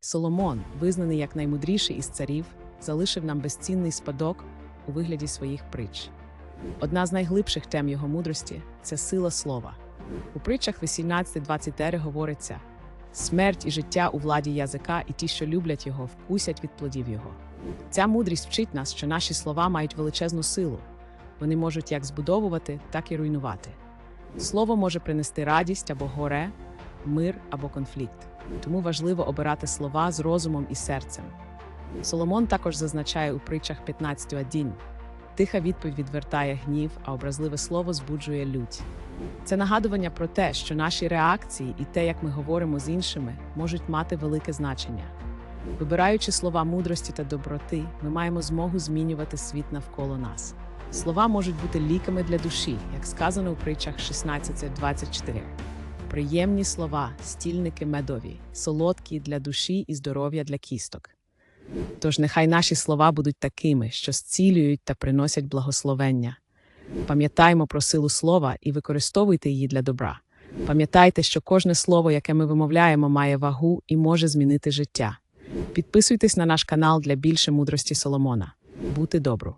Соломон, визнаний як наймудріший із царів, залишив нам безцінний спадок у вигляді своїх притч. Одна з найглибших тем його мудрості це сила слова. У притчах 18-20 говориться: смерть і життя у владі язика, і ті, що люблять його, вкусять від плодів його. Ця мудрість вчить нас, що наші слова мають величезну силу. Вони можуть як збудовувати, так і руйнувати. Слово може принести радість або горе, мир або конфлікт. Тому важливо обирати слова з розумом і серцем. Соломон також зазначає у притчах 15.1 Тиха відповідь відвертає гнів, а образливе слово збуджує лють. Це нагадування про те, що наші реакції і те, як ми говоримо з іншими, можуть мати велике значення. Вибираючи слова мудрості та доброти, ми маємо змогу змінювати світ навколо нас. Слова можуть бути ліками для душі, як сказано у притчах 16.24. Приємні слова, стільники медові, солодкі для душі і здоров'я для кісток. Тож нехай наші слова будуть такими, що зцілюють та приносять благословення. Пам'ятаймо про силу слова і використовуйте її для добра. Пам'ятайте, що кожне слово, яке ми вимовляємо, має вагу і може змінити життя. Підписуйтесь на наш канал для більше мудрості Соломона. Бути добру!